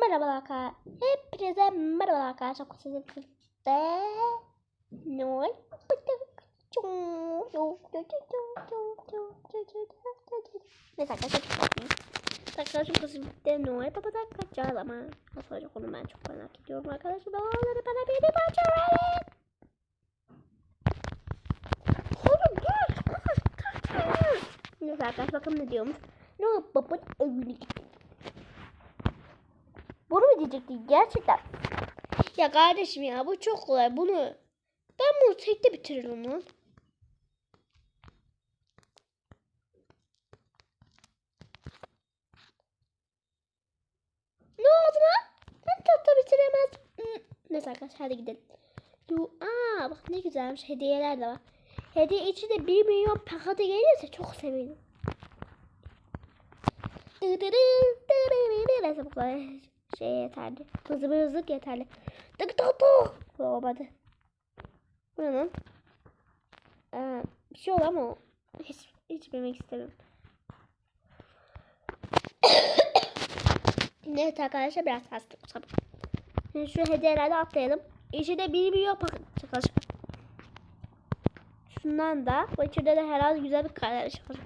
Merhaba arkadaşlar. Hepinize merhaba arkadaşlar. Kusurum de Noel. Neyse arkadaşlar. Arkadaşlar kusurum de Noel. Babadan kaçacağız ama. Nasıl olacak onu ben çok merak ediyorum arkadaşlar. Onları bana bir parça verin. Oğlum dur. Neyse arkadaşlar bakın ne diyormuş. Noel babanın evine gitti. Bunu mu diyecektin gerçekten? Ya kardeşim ya bu çok kolay. Bunu ben bunu tekte bitiririm lan. Ne oldu lan? Ben tahta bitiremez. Hmm. Neyse arkadaşlar hadi gidelim. Yo, bak ne güzelmiş hediyeler de var. Hediye içinde 1 milyon paketi gelirse çok sevinirim. Neyse bu kadar şey yeterli. Hızlı bir hızlık yeterli. Tık tık tık. Olmadı. Bu ne lan? Ee, bir şey oldu ama hiç, hiç bilmek istemiyorum. evet arkadaşlar biraz hasta sabır. Şimdi şu hediyelerden atlayalım. İçinde bir milyon paket çıkacak. Şundan da bu içinde de herhalde güzel bir karar çıkacak.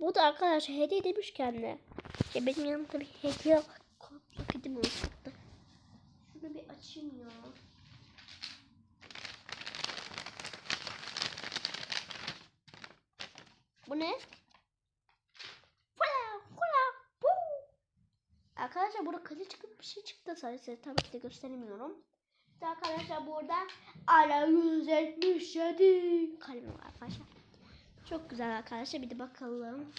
Bu da arkadaşlar hediye demişken de. Ya benim yanımda bir hediye Paketim olacaktı. Şunu bir açayım ya. Bu ne? Fula, fula, bu. Arkadaşlar burada kale çıkıp bir şey çıktı sadece tabii ki de gösteremiyorum. İşte arkadaşlar burada ala 177 kalem var arkadaşlar. Çok güzel arkadaşlar bir de bakalım.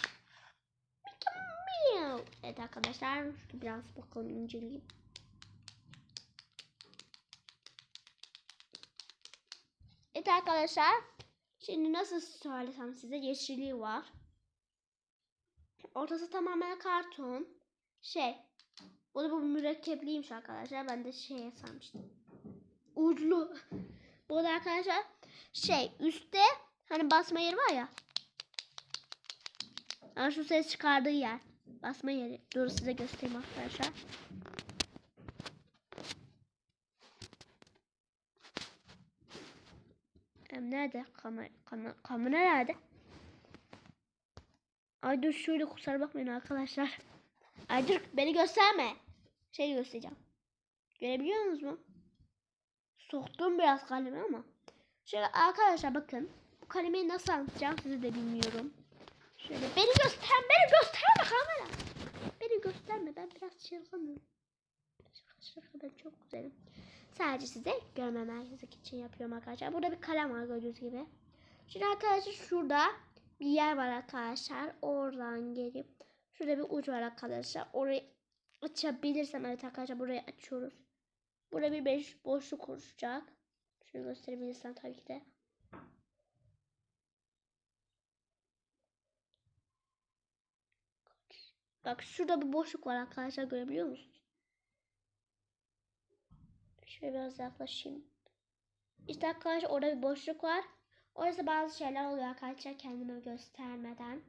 Evet arkadaşlar biraz bakalım inceleyeyim. Evet arkadaşlar. Şimdi nasıl söylesem size yeşilliği var. Ortası tamamen karton. Şey. Bu da bu mürekkepliymiş arkadaşlar. Ben de şey sanmıştım. Uçlu. Bu da arkadaşlar şey üstte hani basma yeri var ya. Yani şu ses çıkardığı yer. Basma yeri. Dur size göstereyim arkadaşlar. Em nerede? Kamera, kamera, kamera nerede? Ay dur şöyle kusura bakmayın arkadaşlar. Ay dur beni gösterme. Şey göstereceğim. Görebiliyor musunuz mu? Soktum biraz kalemi ama. Şöyle arkadaşlar bakın. Bu kalemeyi nasıl anlatacağım size de bilmiyorum. Şöyle beni göster, beni gösterme kamera. Beni gösterme, ben biraz çılgınım. Şaka şaka ben çok güzelim. Sadece size görmemezlik için yapıyorum arkadaşlar. Burada bir kalem var gördüğünüz gibi. Şimdi arkadaşlar şurada bir yer var arkadaşlar. Oradan gelip şurada bir uç var arkadaşlar. Orayı açabilirsem evet arkadaşlar burayı açıyoruz. Burada bir beş boşluk oluşacak. Şunu gösterebilirsem tabii ki de. Bak şurada bir boşluk var arkadaşlar görebiliyor musunuz? Şöyle biraz yaklaşayım. İşte arkadaşlar orada bir boşluk var. Orası bazı şeyler oluyor arkadaşlar kendime göstermeden.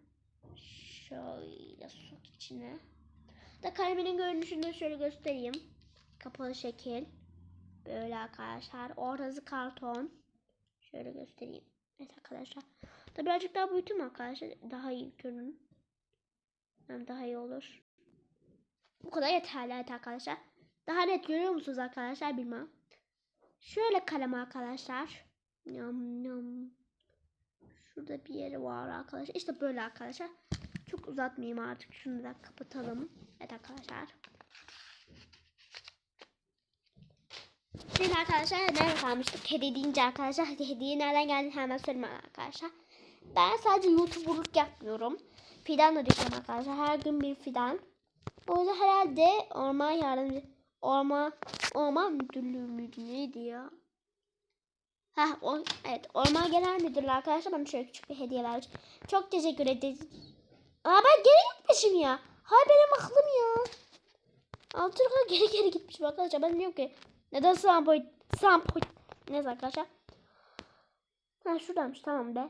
Şöyle sok içine. Da kalemin görünüşünü de şöyle göstereyim. Kapalı şekil. Böyle arkadaşlar. Orası karton. Şöyle göstereyim. Evet arkadaşlar. Da birazcık daha büyütüm arkadaşlar. Daha iyi görün. Yani daha iyi olur. Bu kadar yeterli evet arkadaşlar. Daha net görüyor musunuz arkadaşlar bilmem. Şöyle kalem arkadaşlar. Yam yam. Şurada bir yeri var arkadaşlar. İşte böyle arkadaşlar. Çok uzatmayayım artık. Şunu da kapatalım. Evet arkadaşlar. Şimdi arkadaşlar nerede kalmıştık? Hediye deyince arkadaşlar hediye nereden geldi hemen söyleyeyim arkadaşlar. Ben sadece YouTuber'lık yapmıyorum. Fidan da düşüyorum arkadaşlar. Her gün bir fidan. Bu arada herhalde orman yardımcı orman orman müdürlüğü müydü neydi ya? Ha o evet orman genel müdürlüğü arkadaşlar bana şöyle küçük bir hediye vermiş. Çok teşekkür ederiz. Aa ben geri gitmişim ya. Hay benim aklım ya. Altı geri geri gitmişim arkadaşlar. Ben diyorum ki neden sampoy sampoy neyse arkadaşlar. Ha şuradaymış tamam be.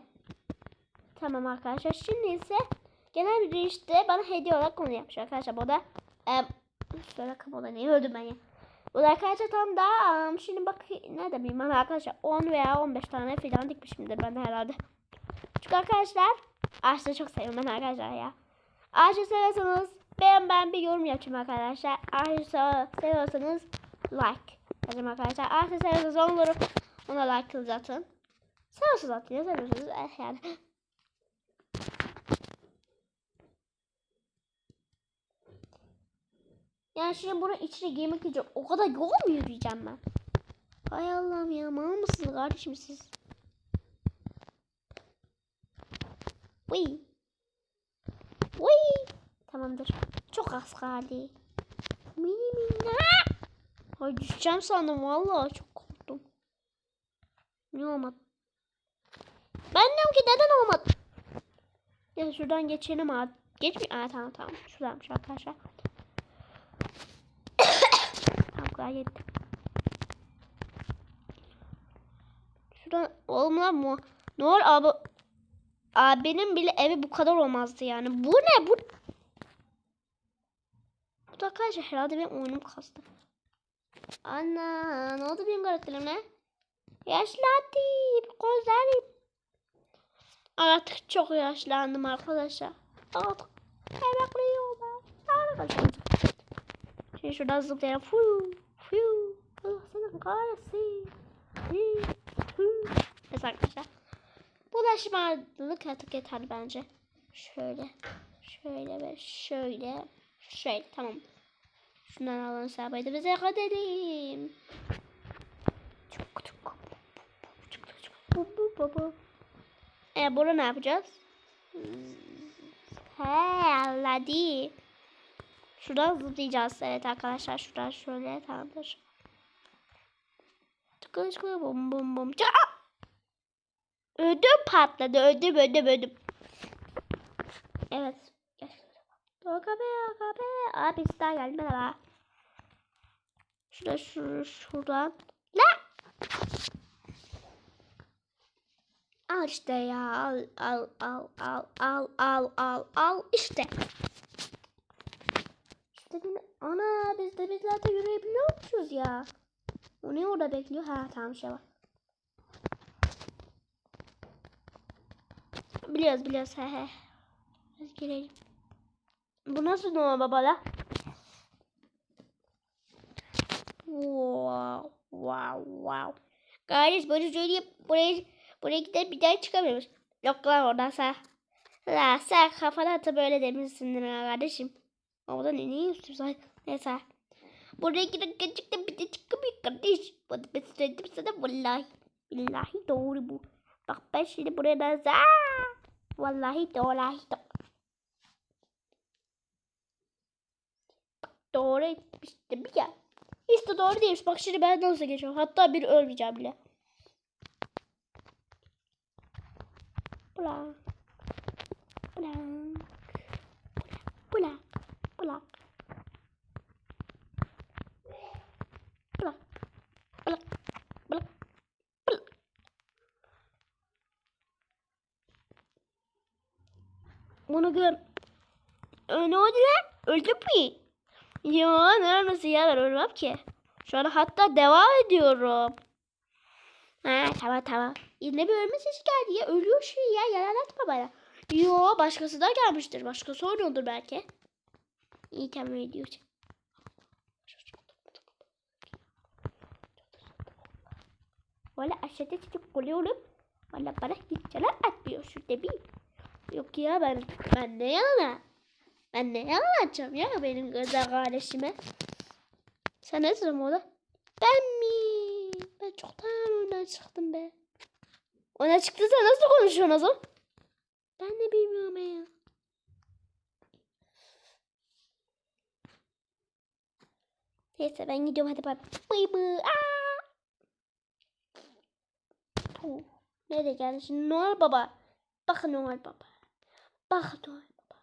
Tamam arkadaşlar. Şimdi ise genel müdür işte bana hediye olarak onu yapmış arkadaşlar. Bu da e, Şöyle kamoda niye öldüm ben ya. Bu da arkadaşlar tam da um, şimdi bak ne demeyeyim ben arkadaşlar 10 veya 15 tane fidan dikmişimdir ben de herhalde. Çünkü arkadaşlar ağaçları çok seviyorum ben arkadaşlar ya. Ağaçı seviyorsanız beğen ben bir yorum yapayım arkadaşlar. Ağaçı seviyorsanız like yazın arkadaşlar. Ağaçı seviyorsanız vurup ona like kılıcı atın. Seviyorsanız atın ya seviyorsanız eh yani. Yani şimdi bunun içine girmek için o kadar yol mu yürüyeceğim ben? Hay Allah'ım ya mal mısınız kardeşim siz? Uy. Uy. Tamamdır. Çok az kaldı. Mini mini. Ay düşeceğim sandım vallahi çok korktum. Ne olmadı? Ben diyorum ki neden olmadı? Ya şuradan geçelim abi. Geçmiyor. Aa tamam tamam. Şuradanmış arkadaşlar. Tamam gayet. Şuradan oğlum lan mu? Ne olur abi? Abinin bile evi bu kadar olmazdı yani. Bu ne? Bu Bu da arkadaşlar herhalde benim oyunum kastı. Ana ne oldu benim karakterime? Yaşlandı. Gözlerim. Artık çok yaşlandım arkadaşlar. Artık emekliyim ben. Arkadaşlar. Şimdi şuradan zıplayalım. Fuyu. Fiu. Allah sana kahretsin. Evet arkadaşlar. Bulaşmazlık artık yeterli bence. Şöyle. Şöyle ve şöyle. Şöyle tamam. Şundan alalım sahibi bize kadelim. E bunu ne yapacağız? Hmm. He, Allah değil. Şuradan zıplayacağız. Evet arkadaşlar şuradan şöyle tamamdır. Tıkır tıkır bum bum bum. Aa! Ödüm patladı. Ödüm ödüm ödüm. Evet. Doka be. Abi daha geldi merhaba. Şurada şur şuradan. Ne? Al işte ya. Al al al al al al al al işte. Bir ana biz de biz zaten yürüyebiliyormuşuz ya. O ne orada bekliyor? Ha tamam şey var. Biliyoruz biliyoruz he he. Hadi girelim. Bu nasıl Noah babala? Wow wow wow. Kardeş böyle söyleyeyim buraya buraya gidip bir daha çıkamıyoruz. Yok lan oradan sen. La sen kafana atıp böyle demişsindir kardeşim. Da ne ne istiyorsan. Neyse. Buraya gidip gerçekten bir de çıkamıyor kardeş. Bunu ben söyledim sana vallahi. Billahi doğru bu. Bak ben şimdi buraya nasıl... Vallahi doğru. Doğru etmiştim ya. Hiç de doğru değilmiş. Bak şimdi ben nasıl geçiyorum. Hatta bir ölmeyeceğim bile. Blank. Blank. Blank. Blank. Blank. Blank. Blank. Blank. Bunu gör. Ne oldu lan? Öldü mü? Ya ne ölmesi ya ben ölmem ki. Şu an hatta devam ediyorum. Ha tamam tamam. Yine bir ölme sesi geldi ya. Ölüyor şey ya. Yalan atma bana. Yo başkası da gelmiştir. Başkası oynuyordur belki. İyi tamam ediyor. Valla aşağıda çocuk oluyorum. Valla bana hiç yalan atmıyor şurada bir. Yok ya ben ben ne yana? Ben ne yalan ya benim güzel kardeşime? Sen ne sıram orada? Ben mi? Ben çoktan oyundan çıktım be. Oyuna çıktıysa nasıl konuşuyorsun o zaman? Ben de bilmiyorum ya. Neyse ben gidiyorum hadi bay bay. Bay. Nereye geldi şimdi Noel Baba? Bakın Noel Baba. Bak Noel Baba.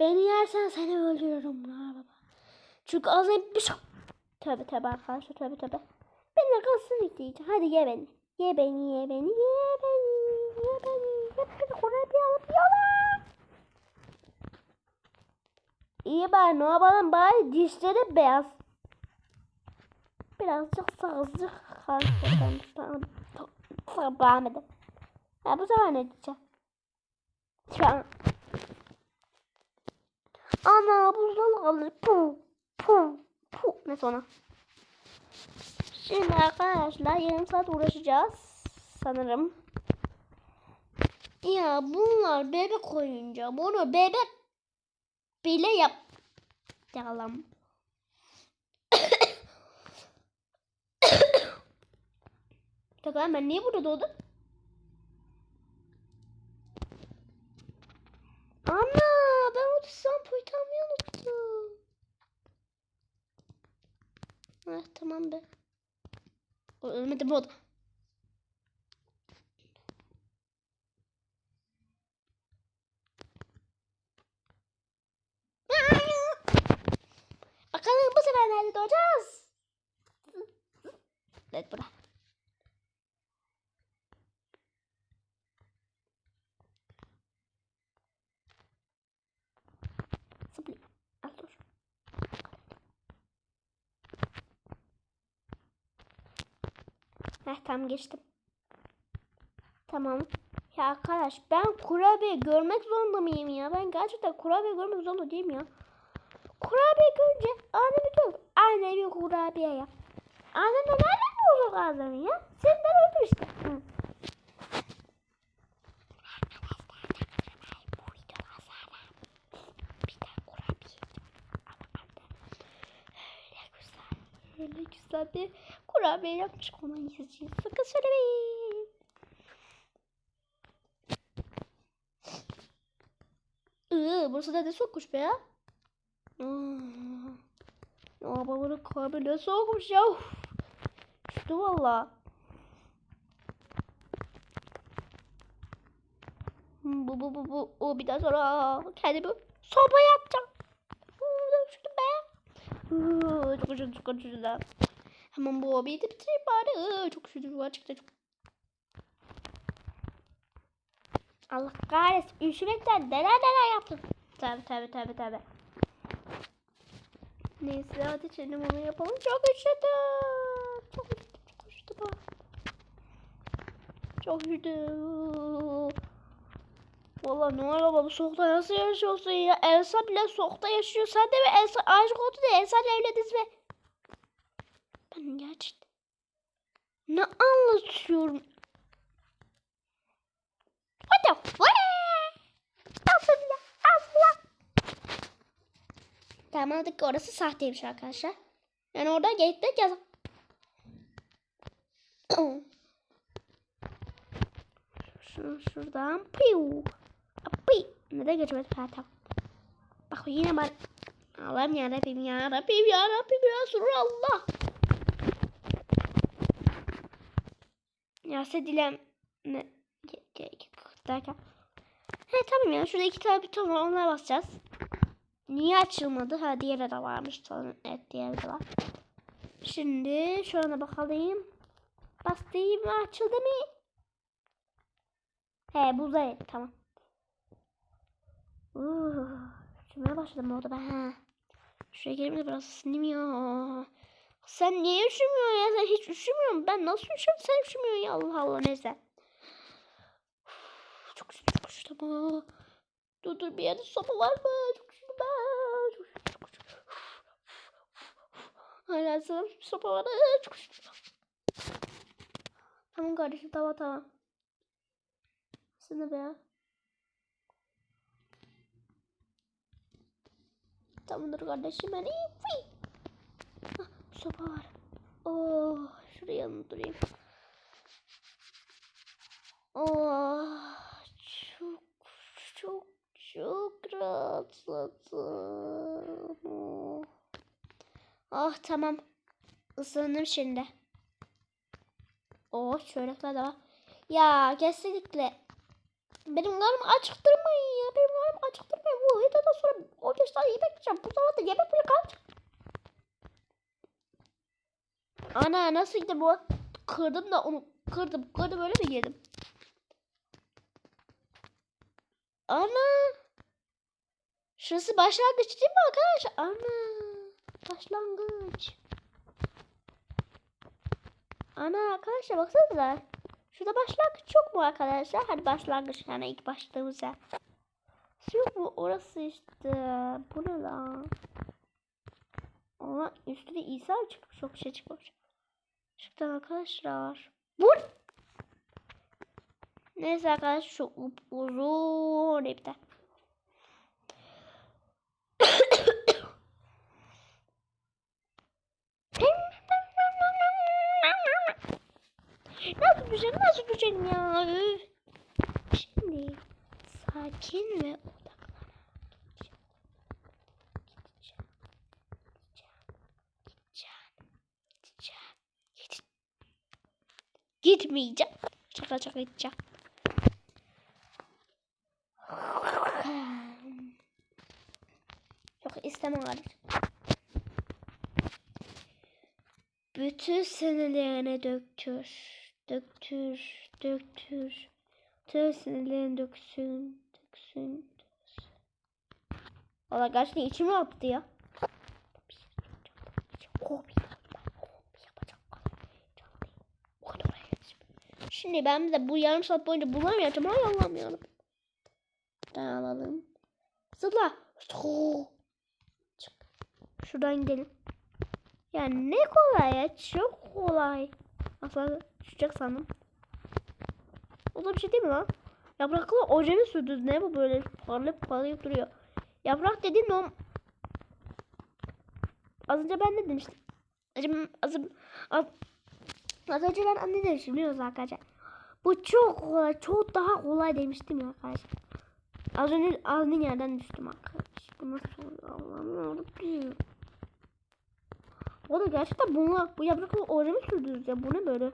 Beni yersen seni öldürürüm Noel Baba. Çünkü ağzına bir şey... Tövbe tövbe arkadaşlar tövbe tövbe. Benimle kalsın isteyeceğim. Hadi ye beni. Ye beni ye beni ye beni. Ye beni. Ye beni. Oraya bir alıp yola. İyi bari ne yapalım bari dişleri beyaz. Birazcık sağızcık tamam. Tamam beğenmedim. Ya bu sefer ne diyeceğim? Şu an. Ana buzdan kalır. Pu pu pu. Ne sonra? Şimdi arkadaşlar yarım saat uğraşacağız. Sanırım. Ya bunlar bebek oyuncağı. Bunu bebek bile yap. Yalan. Takılan ben niye burada doğdum? Ana ben o sampoyu almayı unuttum. Ah tamam be. O ölmedim o da. Bakalım bu sefer nerede doğacağız? Evet burada. Zıplayayım. Al dur. Heh tamam geçtim. Tamam. Ya arkadaş ben kurabiye görmek zorunda mıyım ya? Ben gerçekten kurabiye görmek zorunda değilim ya. Kurabiye görünce anneme diyor anne bir kurabiye yap. Annem de nereden bulacak ağzını ya? Senden öpür işte. Hı. Öyle güzel bir kurabiye yapmış ona yiyeceğiz. Sakın söylemeyin. Iıı, burası da ne sokmuş be ya? Ya babanın kalbi ne soğukmuş ya. Düştü valla. Hmm, Bu bu bu bu. O bir daha sonra kendimi sobaya atacağım. Düştüm be. Çok üşüdüm çok üşüdüm. Hemen bu hobiyi de bitireyim bari. Çok üşüdüm gerçekten çok. Allah kahretsin. Üşümekten neler neler yaptım. Tabi tabi tabi tabi. Neyse hadi şimdi bunu yapalım. Çok üşüdüm. Çok üşüdüm. Çok üşüdüm. Çok üşüdüm. Valla Noel Baba bu soğukta nasıl yaşıyorsun ya? Elsa bile soğukta yaşıyor. Sen de mi Elsa aşık oldun ya? Elsa ile evlendiniz mi? Gerçekten ne anlatıyorum? What the fuck? Aslında, aslında. Tamam anladık orası sahteymiş arkadaşlar. Yani orada gate'de yaz. Şu şuradan piu. Pi. Neden geçmedik ha tamam. Bak yine ben. Allah'ım ya Rabbim ya Rabbim ya Rabbim ya Allah. Ya dilem ne derken. He tamam ya şurada iki tane buton var onlara basacağız. Niye açılmadı? Ha diğeri de varmış. Evet diğeri de var. Şimdi şuna bakalım. Bastım mı? Açıldı mı? He buzdayım. Tamam. Uh, üşümeye başladım orada ben. Ha. Şuraya gelip de biraz ya. Sen niye üşümüyorsun ya? Sen hiç üşümüyorsun. Ben nasıl üşüyorum? Sen üşümüyorsun ya. Allah Allah neyse. Uf, Çok üşüdüm. Çok üşüdüm. Aa. Dur dur bir yerde sopa var mı? Çok üşüdüm ben. Çok üşüdüm. Çok üşüdüm. Hala sana bir sopa var. Aa, Çok üşüdüm. Tamam kardeşim tamam tamam. De be. Tamamdır kardeşim iyiyim. Fıy. Sopa var. Oh, şuraya yanına durayım. Oh, çok çok çok rahatladım. Oh. Ah tamam. Isındım şimdi. Oh çörekler de var. Ya kesinlikle. Benim karnım acıktırmayın ya. Benim karnım acıktırmayın. Bu videodan sonra 15 tane yemek yiyeceğim. Bu zamanda yemek bile kalacak. Ana nasıl gitti bu? Kırdım da onu kırdım. Kırdım öyle mi yedim? Ana. Şurası başlangıç değil mi arkadaşlar? Ana. Başlangıç. Ana arkadaşlar baksanıza. Şurada başlangıç yok mu arkadaşlar? Hadi başlangıç yani ilk başladığımız yer. Yok mu? Orası işte. Bu ne lan? Ama üstüne İsa mı çıkmış? Çok şey çıkmış. Şuradan arkadaşlar. Bu Neyse arkadaşlar şu uzun ipten. Nasıl düşelim nasıl düşelim ya? Şimdi sakin ve Gideceğim. Gitmeyeceğim. Şaka şaka gideceğim. Yok istemem artık. Bütün sinirlerini döktür. Döktür. Döktür. Tüm sinirlerini döksün. Döksün. döksün. Valla gerçekten içime attı ya. Şimdi ben de bu yarım saat boyunca. Hay Allah'ım yarabbim. Buradan alalım. Zıpla. Çık. Şuradan gidelim. Yani ne kolay ya. Çok kolay. Aslında düşecek sandım. O da bir şey değil mi lan? Yapraklı ojemi sürdünüz. Ne bu böyle parlayıp parlayıp duruyor. Yaprak dediğin o... Az önce ben ne demiştim? Acım, az, az, az önce ben anne demiştim biliyorsunuz arkadaşlar. Bu çok kolay. Çok daha kolay demiştim ya arkadaşlar. Az önce ağzının yerden düştüm arkadaş. Bu nasıl oluyor? Allah'ım yarabbim. O da gerçekten bunu bu yapraklı oranı sürdünüz ya. Bu ne böyle?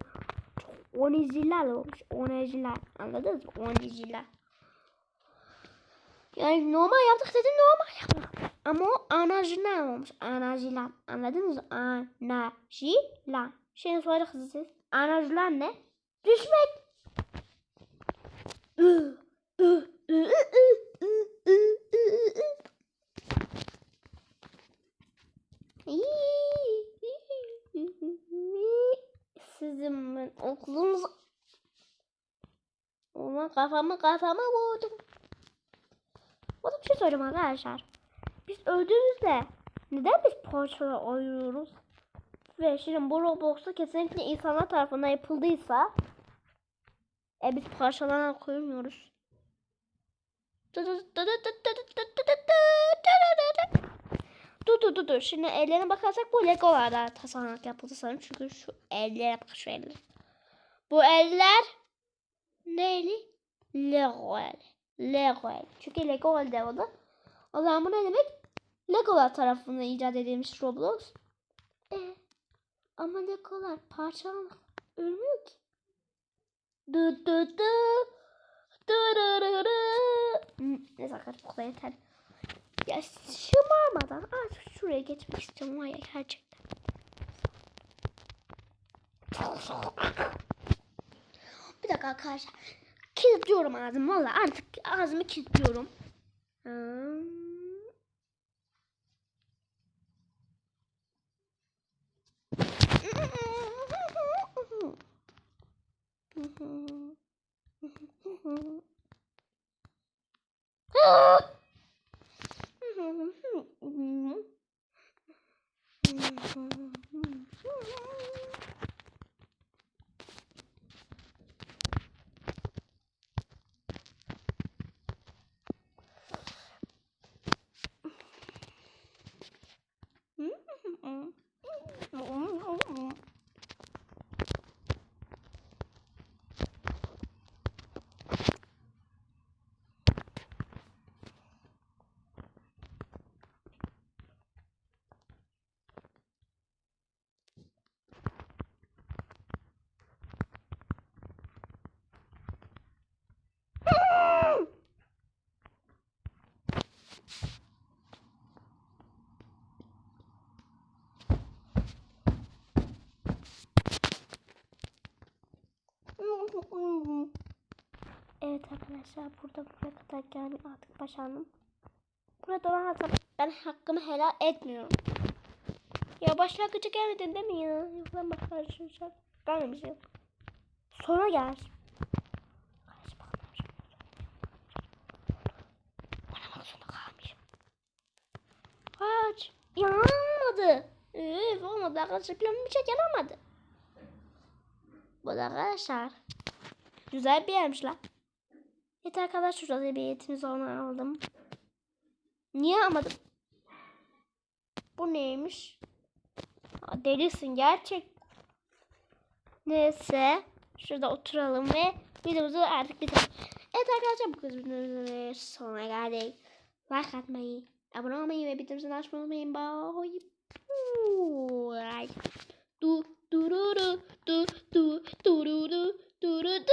Çok oniciler olmuş. Oniciler. Anladınız mı? Oniciler. Yani normal yaptık dedim normal yaptık. Ama o anajiler olmuş. Anajiler. Anladınız mı? Anajiler şeyin soru hızı. Anacılar ne? Düşmek. Sizin ben okulumuz Ulan kafamı kafama vurdum. Bana bir şey söyleyeyim arkadaşlar. Biz öldüğümüzde neden biz parçalara ayırıyoruz? Ve şimdi bu Roblox'ta kesinlikle insanlar tarafından yapıldıysa e biz parçalarına koymuyoruz. Dur dur dur dur. Şimdi ellerine bakarsak bu Legolarda tasarlamak yapıldı sanırım. Çünkü şu ellere bak şu eller. Bu eller neyli? Lego el. Lego el. Çünkü Lego el devamlı. O zaman bu ne demek? Legolar tarafından icat edilmiş Roblox. Ama Legolar parçalanıp ölmüyor ki. Dı dı dı. Hmm, Neyse arkadaşlar bu kadar yeter. Ya şımarmadan artık şuraya geçmek istiyorum var ya gerçekten. Bir dakika arkadaşlar. Kilitliyorum ağzımı valla artık ağzımı kilitliyorum. Hmm. 哼哼哼哼哼哼哼。Arkadaşlar burada buraya kadar geldim artık başardım. Burada dolanırsam ben hakkımı helal etmiyorum. Ya başlangıcı gelmedin değil mi ya? Yok ben başlangıcı gelmemişim. Sonra gel. Ben. Kaç. Yanmadı. Üf olmadı arkadaşlar. Planım bir şey yanamadı. Bu da arkadaşlar. Güzel bir yermiş lan. Yeter kadar şurada ebiyetimiz onu aldım. Niye almadım? Bu neymiş? Ha, delisin gerçek. Neyse. Şurada oturalım ve videomuzu artık bitirelim. Evet arkadaşlar bu kız videomuzun sonuna geldik. Like atmayı, abone olmayı ve bildirimleri açmayı unutmayın. Bye. Dur, dur, dur, dur, dur, dur, dur, dur.